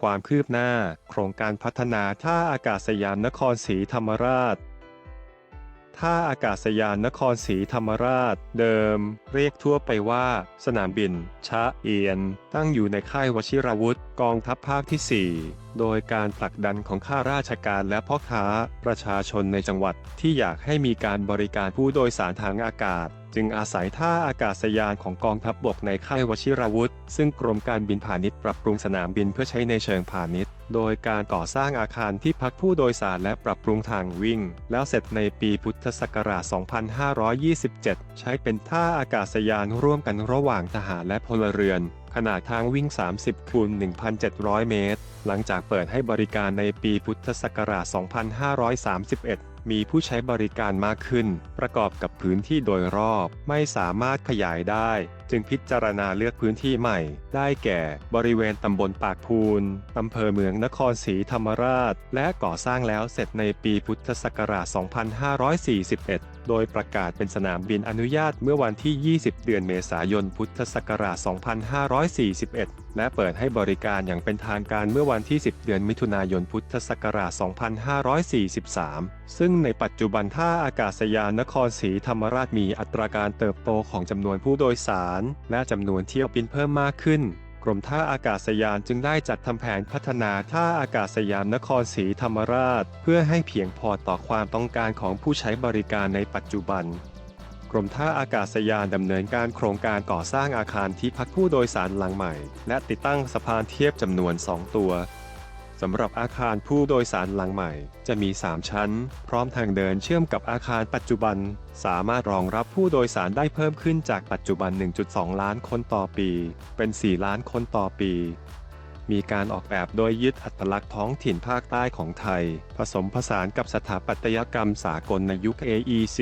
ความคืบหน้า โครงการพัฒนาท่าอากาศยานนครศรีธรรมราช ท่าอากาศยานนครศรีธรรมราช เดิม เรียกทั่วไปว่า สนามบิน ชะเอียน ตั้งอยู่ในค่ายวชิรวุธกองทัพภาคที่ 4 โดยการผลักดันของข้าราชการและพ่อค้าประชาชนในจังหวัดที่อยากให้มีการบริการผู้โดยสารทางอากาศ จึงอาศัยท่าอากาศยานของกองทัพบบกในค่ายวชิรวุธ ซึ่งกรมการบินพาณิชย์ปรับปรุงสนามบินเพื่อใช้ในเชิงพาณิชย์ โดยการก่อสร้างอาคารที่พักผู้โดยสารและปรับปรุงทางวิ่ง แล้วเสร็จในปีพุทธศักราช 2527 ใช้เป็นท่าอากาศยานร่วมกันระหว่างทหารและพลเรือนขนาดทางวิ่ง 30 คูณ 1,700 เมตร หลังจากเปิดให้บริการในปีพุทธศักราช 2531 มีผู้ใช้บริการมากขึ้น ประกอบกับพื้นที่โดยรอบไม่สามารถขยายได้ จึงพิจารณาเลือกพื้นที่ใหม่ ได้แก่บริเวณตำบลปากพูนอำเภอเมืองนครศรีธรรมราช และก่อสร้างแล้วเสร็จในปีพุทธศักราช 2541 โดยประกาศเป็นสนามบินอนุญาตเมื่อวันที่ 20 เดือนเมษายน พุทธศักราช 2541 และเปิดให้บริการอย่างเป็นทางการเมื่อวันที่ 10 เดือนมิถุนายน พุทธศักราช 2543 ซึ่งในปัจจุบันท่าอากาศยานนครศรีธรรมราชมีอัตราการเติบโตของจำนวนผู้โดยสาร และจำนวนเที่ยวบินเพิ่มมากขึ้น รมท่าอากาศยานจึงได้จัดทำแผนพัฒนาท่าอากาศยานนครศรีธรรมราช เพื่อให้เพียงพอต่อความต้องการของผู้ใช้บริการในปัจจุบัน กรมท่าอากาศยานดำเนินการโครงการก่อสร้างอาคารที่พักผู้โดยสารหลังใหม่ และติดตั้งสะพานเทียบจำนวน 2 ตัว สำหรับอาคารผู้โดยสารหลังใหม่ จะมี 3 ชั้น พร้อมทางเดินเชื่อมกับอาคารปัจจุบัน สามารถรองรับผู้โดยสารได้เพิ่มขึ้นจากปัจจุบัน 1.2 ล้านคนต่อปี เป็น 4 ล้านคนต่อปี มีการออกแบบโดยยึดอัตลักษณ์ท้องถิ่นภาคใต้ของไทย ผสมผสานกับสถาปัตยกรรมสากลในยุค AEC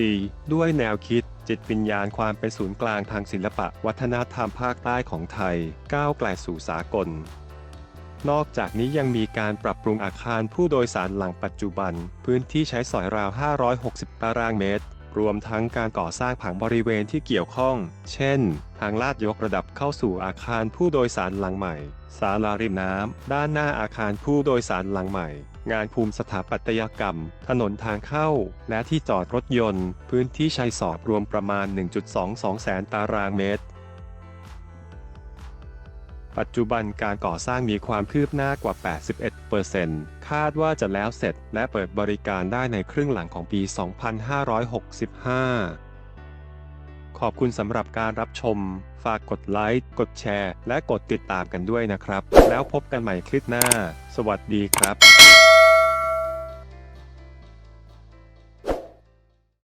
ด้วยแนวคิดจิตวิญญาณความเป็นศูนย์กลางทางศิลปะวัฒนธรรมภาคใต้ของไทย ก้าวไกลสู่สากล นอกจากนี้ยังมีการปรับปรุงอาคารผู้โดยสารหลังปัจจุบัน พื้นที่ใช้สอยราว 560 ตารางเมตร รวมทั้งการก่อสร้างผังบริเวณที่เกี่ยวข้อง เช่น ทางลาดยกระดับเข้าสู่อาคารผู้โดยสารหลังใหม่ ศาลาริมน้ำ ด้านหน้าอาคารผู้โดยสารหลังใหม่ งานภูมิสถาปัตยกรรม ถนนทางเข้า และที่จอดรถยนต์ พื้นที่ใช้สอบรวมประมาณ 1.22 แสนตารางเมตร ปัจจุบันการก่อสร้างมีความคืบหน้ากว่า 81%คาดว่าจะแล้วเสร็จและเปิดบริการได้ในครึ่งหลังของปี 2565ขอบคุณสำหรับการรับชม ฝากกดไลค์ กดแชร์ และกดติดตามกันด้วยนะครับ แล้วพบกันใหม่คลิปหน้า สวัสดีครับ